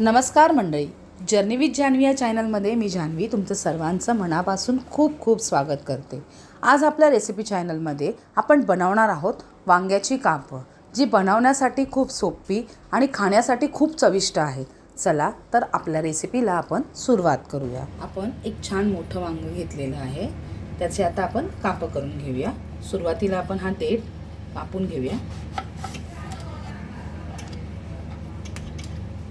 नमस्कार मंडळी. Journey with Janhvi या चॅनलमध्ये मी जान्हवी तुमचं सर्वांचं मनापासून खूप खूप स्वागत करते. आज आपल्या रेसिपी चॅनलमध्ये आपण बनवणार आहोत वांग्याची कापं जी बनवण्यासाठी खूप सोपी आणि खाण्यासाठी खूप चविष्ट आहे. चला तर आपल्या रेसिपीला आपण सुरुवात करूया. आपण एक छान मोठं वांगं घेतलेलं आहे. त्याचे आता आपण कापं करून घेऊया. सुरुवातीला आपण हा देठ कापून घेऊया.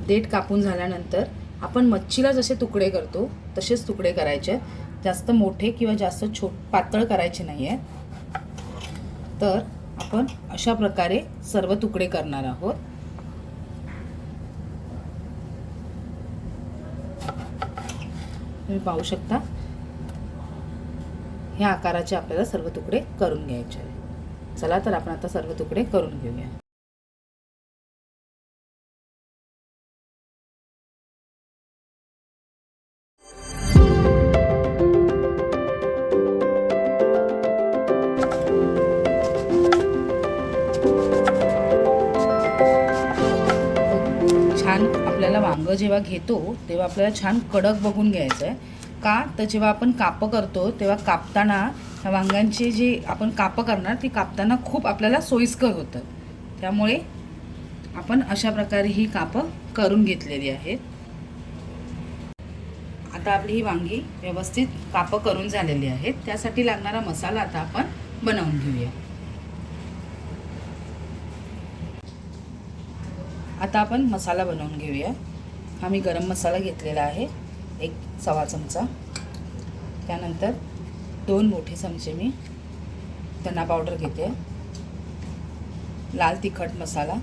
देठ कापून झाल्यानंतर आपण मच्छीला जसे तुकडे करतो तसेच तुकडे करायचे. आहेत. जास्त मोठे किंवा जास्त छो पातळ करायचे नाही आहेत तर आपण अशा प्रकारे सर्व तुकडे करणार आहोत. तुम्ही पाहू शकता ह्या आकाराचे आपल्याला सर्व तुकडे करून घ्यायचे चला तर आपण आता सर्व तुकडे करून घेऊया. आपल्याला वांगं जेव्हा घेतो तेव्हा आपल्याला छान कडक बघून घ्यायचं आहे का? तर जेव्हा आपण कापं करतो तेव्हा कापताना ह्या वांग्यांची जी आपण कापं करणार ती कापताना खूप आपल्याला सोयीस्कर होतं. त्यामुळे आपण अशा प्रकारे ही कापं करून घेतलेली आहेत. आता आपली ही वांगी व्यवस्थित कापं करून झालेली आहेत. त्यासाठी लागणारा मसाला आता आपण बनवून घेऊया. आता आपण मसाला बनवून घेऊया. हा मी गरम मसाला घेतलेला आहे एक सवा चमचा. त्यानंतर दोन मोठे चमचे मी धना पावडर घेते. लाल तिखट मसाला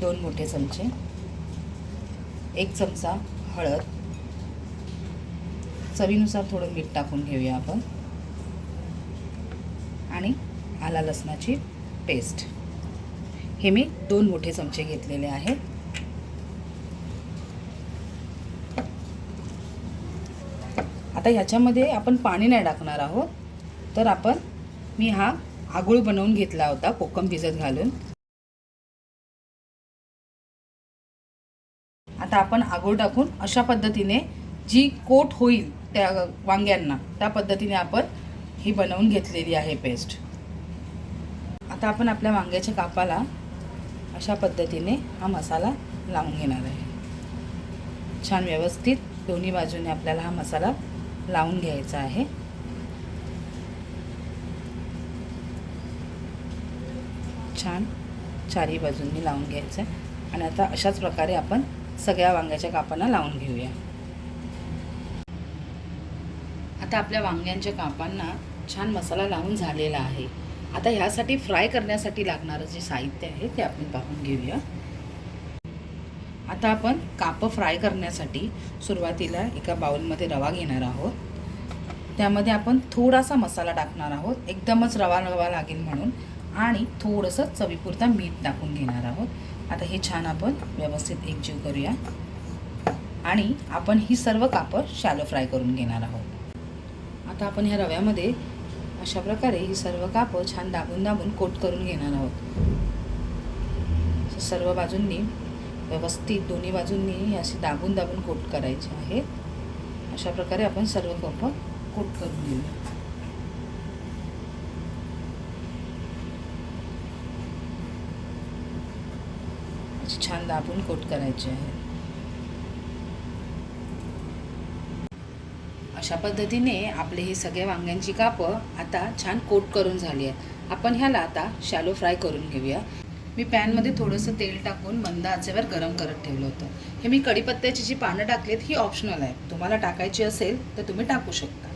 दोन मोठे चमचे. एक चमचा हळद. चवीनुसार थोडं मीठ टाकून घेऊया आपण. आणि आला लसणाची पेस्ट हे मी दोन मोठे चमचे घेतलेले आहेत. आता ह्याच्यामध्ये आपण पाणी नाही टाकणार आहोत. तर आपण मी हा आगुळ बनवून घेतला होता कोकम भिजत घालून. आता आपण आगोळ टाकून अशा पद्धतीने जी कोट होईल त्या वांग्यांना त्या पद्धतीने आपण ही बनवून घेतलेली आहे पेस्ट आता आपण आपल्या वांग्याच्या कापाला अशा पद्धतीने हा मसाला लावून घेणार आहे. छान व्यवस्थित दोन्ही बाजूने आपल्याला हा मसाला लावून घ्यायचा आहे. छान चारही बाजूंनी लावून घ्यायचं आहे. आणि आता अशाच प्रकारे आपण सगळ्या वांग्याच्या कापांना लावून घेऊया. आता आपल्या वांग्यांच्या कापांना छान मसाला लावून झालेला आहे. आता ह्यासाठी फ्राय करण्यासाठी लागणारं जे साहित्य आहे ते आपण पाहून घेऊया. आता आपण कापं फ्राय करण्यासाठी सुरुवातीला एका बाउलमध्ये रवा घेणार आहोत. त्यामध्ये आपण थोडासा मसाला टाकणार आहोत. एकदमच रवा रवा लागेल म्हणून. आणि थोडंसं चवीपुरता मीठ टाकून घेणार आहोत. आता हे छान आपण व्यवस्थित एकजीव करूया. आणि आपण ही सर्व कापं शॅलो फ्राय करून घेणार आहोत. आता आपण ह्या रव्यामध्ये अशा प्रकारे ही सर्व कापं छान दाबून दाबून कोट करून घेणार आहोत. सर्व बाजूंनी व्यवस्थित दोन्ही बाजूंनी अशी दाबून दाबून कोट करायचे आहे अशा प्रकारे आपण सर्व कापं कोट करून घेऊया. अशी छान दाबून कोट करायचे आहे अशा पद्धतीने आपले हे सगळ्या वांग्यांची कापं आता छान कोट करून झाली आहेत. आपण ह्याला आता शॅलो फ्राय करून घेऊया. मी पॅनमध्ये थोडंसं तेल टाकून मंद आचेवर गरम करत ठेवलं होतं. हे मी कढीपत्त्याची जी पानं टाकलीत ही ऑप्शनल आहे तुम्हाला टाकायची असेल तर तुम्ही टाकू शकता.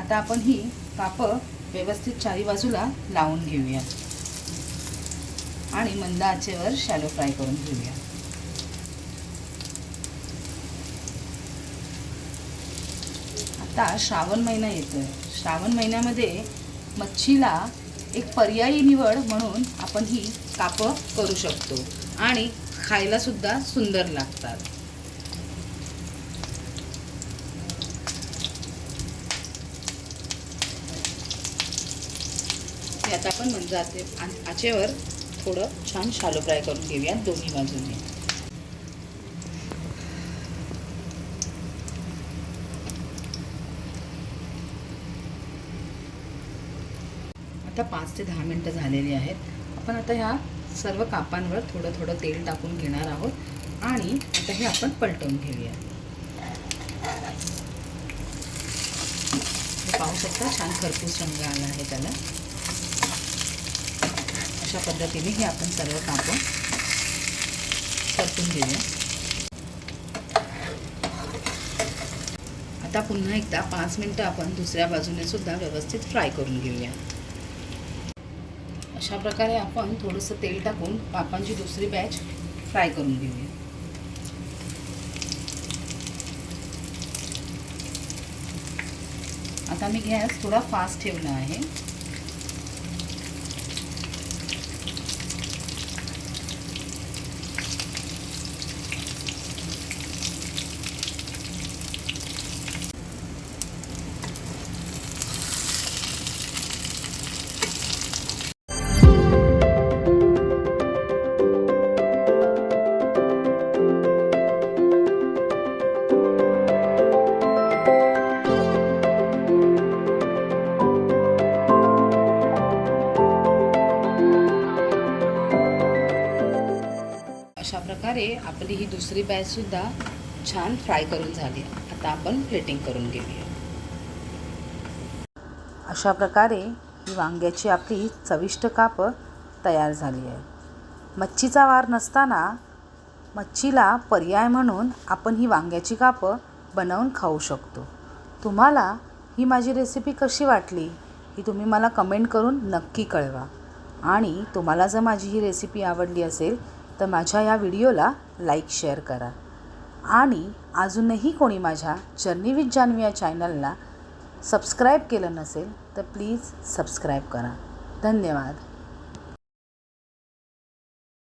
आता आपण ही कापं व्यवस्थित चारी बाजूला लावून घेऊया. आणि मंद आचेवर शॅलो फ्राय करून घेऊया. आता श्रावण महिना येतोय. श्रावण महिन्यामध्ये मच्छीला एक पर्यायी निवड म्हणून आपण ही कापं करू शकतो आणि खायला सुद्धा सुंदर लागतात. आता आपण म्हणजे आचे आचेवर थोडं छान शालो फ्राय करून घेऊया दोन्ही बाजूने. आता पाच ते दहा मिनटं झालेली आहेत. आपण आता ह्या सर्व कापांवर थोडं थोडं तेल टाकून घेणार आहोत. आणि आता हे आपण पलटवून घेऊया. पाहू शकता छान खरपूस रंग आला आहे त्याला. अशा पद्धतीने हे आपण सर्व कापं परतून घेऊया. आता पुन्हा एकदा पाच मिनटं आपण दुसऱ्या बाजूने सुद्धा व्यवस्थित फ्राय करून घेऊया. अशा प्रकारे आपण थोडंसं तेल टाकून पापांची दुसरी बॅच फ्राय करून घेऊया. आता मी गॅस थोडा फास्ट ठेवला आहे. प्रकारे आपली ही दुसरी बॅचसुद्धा छान फ्राय करून झाली आता आपण प्लेटिंग करून घेऊया. अशा प्रकारे ही वांग्याची आपली चविष्ट कापं तयार झाली आहे. मच्छीचा वार नसताना मच्छीला पर्याय म्हणून आपण ही वांग्याची कापं बनवून खाऊ शकतो. तुम्हाला ही माझी रेसिपी कशी वाटली ही तुम्ही मला कमेंट करून नक्की कळवा. आणि तुम्हाला जर माझी ही रेसिपी आवडली असेल तर माझ्या या व्हिडिओला लाईक शेअर करा. आणि अजूनही कोणी माझ्या जर्नी विथ जान्हवी या चॅनलला सबस्क्राईब केलं नसेल तर प्लीज सबस्क्राईब करा. धन्यवाद.